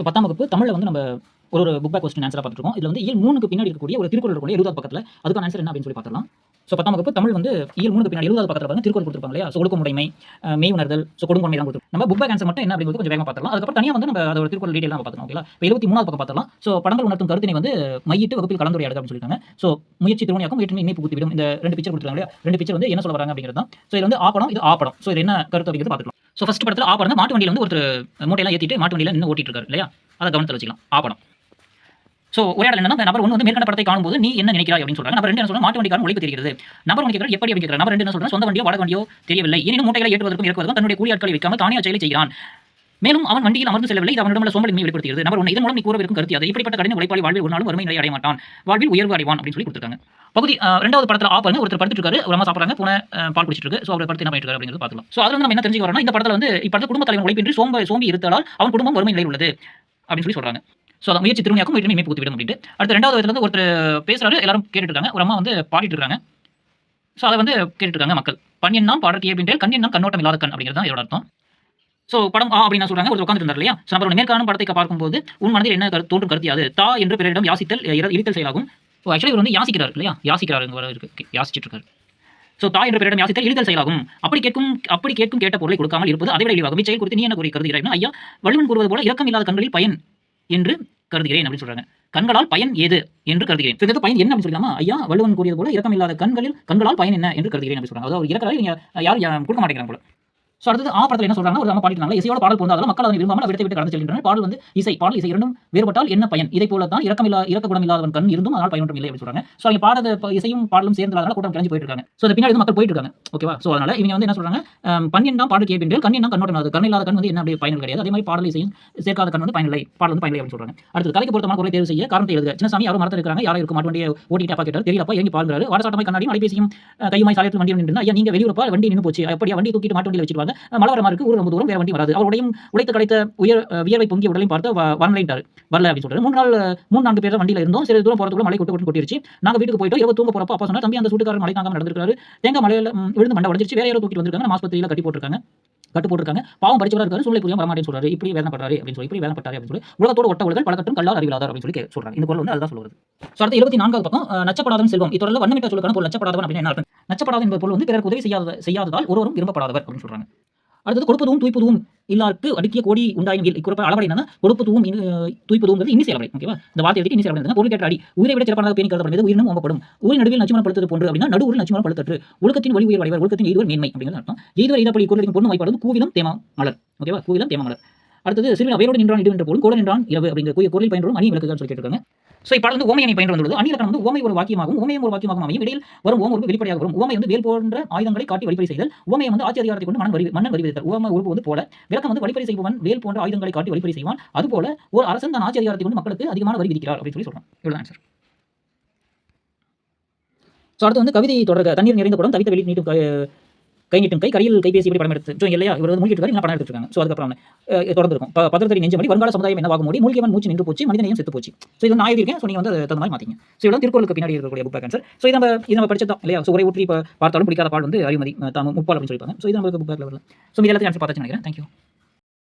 So பத்தாம் வகுப்பு தமிழில் வந்து நம்ம ஒரு ஒரு புக் பேக் கொஸ்டின் ஆன்சராக பார்த்துருக்கோம் இதில் வந்து இயல் மூணுக்கு பின்னாடி இருக்கக்கூடிய ஒரு திருக்குறள் இருக்கக்கூடிய எழுபது பக்கத்தில். அதுக்கான ஆன்சர் என்ன அப்படின்னு சொல்லி பார்த்துலாம் ஸோ பத்தாம் வகுப்பு தமிழ் வந்து இயல் மூணுக்கு பின்னாடி எழுபதாவது பக்கத்தில் வந்து திருக்குறள் கொடுத்துருப்பாங்க இல்லையா? ஸோ ஒழுக்கமுடைமை மெய் உணர்தல் ஸோ கொடுங்கொன்மை தான் கொடுத்துருக்கோம் நம்ம புக் பேக் ஆன்சர் மட்டும் என்ன அப்படிங்கிறது கொஞ்சம் வேகமாக பார்த்துலாம் அதுக்கப்புறம் தனியாக வந்து நம்ம அதோட திருக்குறள் டீட்டெயில் நம்ம பார்த்துக்கலாம் ஓகேங்களா இப்போ இருபத்தி மூணாவது பக்கம் பார்த்துலாம் ஸோ படங்கள் உணர்த்தும் கருத்தினை வந்து மையிட்டு வகுப்பில் கலந்துரையாடு அப்படின்னு சொல்லியிருக்காங்க ஸோ முயற்சி திருவணியாக்கும் வேற்றுமை இணைப்பு குத்திவிடும் இந்த ரெண்டு பிக்சர் கொடுத்துருக்காங்க இல்லையா? ரெண்டு பிக்சர் வந்து என்ன சொல்ல வராங்க அப்படிங்கிறது தான். ஸோ இது வந்து ஆப்படம் இது ஆப்படம் ஸோ இது என்ன கருத்து அப்படிங்கிறது பார்த்துக்கலாம் ஸோ ஃபஸ்ட் படத்தில் ஆப்படம் மாட்டு வண்டியில் வந்து ஒருத்தர் மூட்டையெல்லாம் ஏற்றிட்டு மாட்டு வண்டியில் நின்று ஓட்டிட்டு இருக்காரு இல்லையா? அதை கவனத்தில் வச்சுக்கலாம். படம். ஸோ உரையாடல் என்னன்னா நபர் ஒன்று வந்து மேற்கண்ட படத்தை காணும்போது நீ என்ன நினைக்கிறாய் அப்படின்னு சொல்றாங்க. நபர் ரெண்டு என்ன சொல்றாங்க? மாட்டு வண்டிக்காரன் உழைப்பு தெரிகிறது. நபர் ஒன்று கேட்கிறார் எப்படி அப்படின்னு கேட்கிறார் நபர் ரெண்டு என்ன சொல்றாங்க? சொந்த வண்டியோ வாடகை வண்டியோ தெரியவில்லை. எனினும் மூட்டைகளை ஏற்றுவதற்கும் இறக்குவதற்கும் தன்னுடைய கூலி ஆட்களை வைக்காமல் தானே செயலை செய்கிறான். மேலும் அவன் வண்டியில் அமர்ந்து செல்லவில்லை. இது அவனிடமுள்ள சோம்பலின்மை வெளிப்படுத்துகிறது. நம்பர் ஒன்று இதன் மூலம் நீ கூறவிருக்கும் கருத்து அது. இப்படிப்பட்ட கடின உழைப்பாளி வாழ்வில் ஒரு நாளும் வறுமை நிலை அடைய மாட்டான். வாழ்வில் உயர்வு அடைவான் அப்படின்னு சொல்லி கொடுத்துருக்காங்க. பகுதி ரெண்டாவது படத்தில் ஆ பாருங்க ஒருத்தர் படுத்துட்டு இருக்காரு. ஒரு அம்மா சாப்பிட்றாங்க. பூனை பால் குடிச்சிட்டு இருக்கு. ஸோ அவர் படுத்து என்ன பண்ணிட்டு அப்படிங்கிறது பார்க்கலாம் ஸோ அதில் நம்ம என்ன தெரிஞ்சுக்க வரோம்னா இந்த படத்தில் வந்து இப்போ குடும்ப தலைவன் உழைப்பின்றி சோம்ப சோம்பி இருத்தலால் அவன் குடும்பம் வறுமை நிலையில் உள்ளது அப்படின்னு சொல்லி சொல்றாங்க. ஸோ அதை முயற்சி திருமணியாக்கும் வீட்டு மீட்பு விடும் அப்படின்ட்டு. அடுத்து ரெண்டாவது விதத்துல வந்து ஒருத்தர் பேசுறாரு. எல்லாரும் கேட்டுட்டு இருக்காங்க ஒரு அம்மா வந்து பாடிட்டு இருக்காங்க. ஸோ அதை வந்து கேட்டுட்டு இருக்காங்க மக்கள் பண்ணியன்னா பாடற்கு அப்படின்ட்டு கண்ணியன்னா கண்ணோட்டம் இல்லாத கண் அப்படிங்கிறது தான் இதோட அர்த்தம். ஸோ படம் ஆ அப்படின்னு சொல்றாங்க. ஒரு உட்காந்துட்டு இருந்தார் இல்லையா? ஸோ நம்மளோட மேற்காணும் படத்தை பார்க்கும்போது உன் மனதில் என்ன கரு- தோன்றும் கருத்தியாது தா என்று பிறரிடம் யாசித்தல் இர- இரித்தல் செயலாகும். ஸோ ஆக்சுவலி இவர் வந்து யாசிக்கிறார் இல்லையா? யாசிக்கிறார் இங்கே வர இருக்கு யாசிச்சுட்டு இருக்காரு ஸோ தாய் என்ற பிறரிடம் யாசித்தல் இழித்தல் செயலாகும். அப்படி கேட்கும் அப்படி கேட்கும் கேட்ட பொருளை கொடுக்காமல் இருப்பது அதை விட இழிவாகும். இச்செயல் குறித்து நீ என்ன கூறி கருதுகிறாய்? ஐயா வள்ளுவன் கூறுவது போல இரக்கம் இல்லாத கண்களில் பயன் என்று கருதுகிறேன் அப்படின்னு சொல்றாங்க. கண்களால் பயன் ஏது என்று கருதுகிறேன். So, பயன் என்ன அப்படின்னு சொல்லலாமா ஐயா வள்ளுவன் கூறியது போல இறக்கம் இல்லாத கண்களில் கண்களால் பயன் என்ன என்று கருதுகிறேன் அப்படின்னு சொல்றாங்க. அதாவது இறக்கிறாரு யார் கொடுக்க மாட்டேங்கிறாங்க போல. ஸோ அடுத்தது ஆ படத்தில் என்ன சொல்றாங்க ஒரு அம்மா பாடிட்டாங்க இசையோட பாடல் போந்தாலும் மக்கள் அதனை விரும்பாமல் விடத்தை விட்டு கடந்து செல்கின்றனர். பாடல் வந்து இசை பாடல் இசை இரண்டும் வேறுபட்டால் என்ன பயன்? இதை போல தான் இறக்கம் இல்லா இறக்க குணம் இல்லாதவன் கண் இருந்தும் அதனால் பயனும் இல்லை அப்படின்னு சொல்றாங்க. ஸோ அவங்க பாடத இசையும் பாடலும் சேர்ந்ததால கூட்டம் கிளம்பி போயிட்டு இருக்காங்க ஸோ பின்னாடி மக்கள் போயிட்டு இருக்காங்க ஓகேவா ஸோ அதனால இவங்க வந்து என்ன சொல்றாங்க அஹ், தான் பாடல் கேட்பின்றேன் கண் என்ன கண்ணோட்டம் இல்லாத கண் இல்லாத கண் வந்து என்ன அப்படி பயன் கிடையாது. அதே மாதிரி பாடல் இசையும் சேர்க்காத கண் வந்து பயனில்லை பாடல் வந்து பயனில்லை அப்படின்னு சொல்றாங்க. அடுத்து கலைக்கு பொருத்தமான குரலை தேர்வு செய்ய காரணத்தை எழுதுக. சின்னசாமி யாரும் மரத்தில் இருக்காங்க யாரும் இருக்க மாட்டு வண்டியை ஓட்டிட்டு அப்பா கேட்டார் தெரியலப்பா இறங்கி பாருங்கிறாரு. வாடசாட்டமாய் கண்ணாடியும் அலைபேசியும் கையுமாய் சாலையத்தில் வண்டி நின்று ஐயா நீங்க வெளியூரப்பா வண்டி நின்று போச்சு. அப்படியே வண்டி தூக்கிட்டு மாட்டு வண்டியில் வச்சிருவாங்க அஹ், மழை வர மாதிரி இருக்கு ஊர் ரொம்ப தூரம் வேற வண்டி வராது. அவருடையும் உழைத்து கிடைத்த உயர் வியர்வை பொங்கிய உடலையும் பார்த்து வ- வரல அப்படின்னு சொல்றாரு. மூணு நாள் மூணு நான்கு பேர் வண்டியில் இருந்தோம். சிறிது தூரம் போறதுக்குள்ள மழை கொட்டு கொட்டு கொட்டிருச்சு. நாங்க வீட்டுக்கு போயிட்டோம் இரவு தூங்க போறப்ப அப்பா சொன்னா தம்பி அந்த சூட்டுக்காரர் மழை தாங்காம நடந்திருக்காரு தேங்க மலையில விழுந்து மண்டை உடஞ்சிருச்சு. வேற யாரோ தூக்கிட்டு வந்திருக்காங்க. ஆஸ்பத்திரியில் கட்டி போட்டிருக்காங்க. கட்டு போட்டிருக்காங்க. பாவம் படிச்சவராக இருக்காரு. சூழ்நிலை புரியாம வரமாட்டேன்னு சொல்றாரு. இப்படி வேதனைப்படுறாரு அப்படின்னு சொல்லி இப்படி வேதனைப்பட்டாரு அப்படின்னு சொல்லி உலகத்தோட ஒட்ட உலகள் பழக்கட்டும் கல்லார் அறிவிலாதார் அப்படின்னு சொல்லி சொல்றாங்க. இந்த பொருள் வந்து அதுதான் சொல்றது ஸோ அடுத்து இருபத்தி நான்காவது பக்கம் அஹ், நச்சப்படாதவன் செல்வம். இதோட வண்ணமிட்ட சொல்லுக்கான பொருள் நச்சப்படாதவன் அப்படின்னு என்ன அர்த்தம்? நச்சப்படாத என்பது பொருள் வந்து பிறருக்கு உதவி செய்யாத செய்யாததால் ஒருவரும் விரும்பப்படாதவர் அப்படின்னு சொல்றாங்க. அடுத்தது கொடுப்பதும் தூய்ப்பதும் இல்லாருக்கு அடுக்கிய கோடி உண்டாயின் இக்குறப்ப அளவடை என்னன்னா கொடுப்பதும் தூய்ப்பதும் இன்னி செயல்படும் ஓகேவா இந்த வார்த்தை எடுத்து இன்னி செயல்படுது பொருள் கேட்ட அடி. உயிரை விட சிறப்பானதாக பேணி கருதப்படுகிறது உயிரினும் ஓம்பப்படும் ஊரின் நடுவில் நச்சுமணம் படுத்தது போன்று அப்படின்னா நடுவில் நச்சுமணம் படுத்தற்று ஒழுக்கத்தின் வழி உயிர் வடிவர் ஒழுக்கத்தின் எய்துவர் மேன்மை அப்படிங்கிறது அர்த்தம். எய்துவர் எய்தப்படி கொண்டு பொண்ணு வாய்ப்பாடு கூவிலும் தேமா மலர் ஓகேவா கூவிலும் தேமா மலர். அடுத்தது சிறுவில் அவையோடு நின்றான் இடு என்ற பொருள் கூட நின்றான் இரவு அப்படிங்கிற கூறிய குரலில் பயின்றோம் அணி விளக்குகள் சொல்லி கேட்டிருக்காங்க. ஸோ இப்படம் வந்து ஓமையனை பயின்று வந்துள்ளது. அணிலக்கணம் வந்து ஓமை ஒரு வாக்கியமாகவும் ஓமையும் ஒரு வாக்கியமாகவும் அமையும். இடையில் வரும் ஓம உறுப்பு வெளிப்படையாக வரும் ஓமை வந்து வேல் போன்ற ஆயுதங்களை காட்டி வழிபறி செய்தல் ஓமையை வந்து ஆட்சி அதிகாரத்தை கொண்டு மன்னன் வரி மன்னன் வரி ஓம உறுப்பு வந்து போல விளக்கம் வந்து வழிபறி செய்பவன் வேல் போன்ற ஆயுதங்களை காட்டி வழிபறி செய்வான். அதுபோல ஒரு அரசன் தன் ஆட்சி அதிகாரத்தை கொண்டு மக்களுக்கு அதிகமான வரி விதிக்கிறார் அப்படின்னு சொல்லி சொல்றான். இவ்வளவு ஆன்சர் ஸோ அடுத்து வந்து கவிதை தொடர்க. தண்ணீர் நிறைந்த படம் தவித்த வெளி நீட்டும் கைங்கிட்டும் கை கரையில் கைபேசி இப்படி படம் எடுத்து ஸோ இல்லையா இவர் வந்து மூழ்கிட்டு இருக்காரு படம் எடுத்துருக்காங்க ஸோ அதுக்கப்புறம் அஹ், தொடர்ந்து இருக்கும் ப- பத்திரத்தடி நெஞ்சமடி வருங்கால சமுதாயம் என்னவாக மூடி? மூழ்கியவன் மூச்சு நின்று போச்சு மனிதனையும் செத்து போச்சு. ஸோ இது நான் எழுதியிருக்கேன். ஸோ நீங்கள் வந்து தகுந்த மாதிரி மாற்றிங்க ஸோ இதெல்லாம் திருக்குறளுக்கு பின்னாடி இருக்கக்கூடிய புக் பேக்கன் சார் ஸோ இது நம்ம இது நம்ம படிச்சதான் இல்லையா? ஸோ ஒரே ஊற்றி இப்போ பார்த்தாலும் பிடிக்காத பால் வந்து அறிவுமதி தாம முப்பால் அப்படின்னு சொல்லிப்பாங்க. ஸோ இது நம்மளுக்கு புக் பேக்கில் வரல. ஸோ இது எல்லாத்தையும் ஆன்சர் பார்த்தாச்சு நினைக்கிறேன். தேங்க்யூ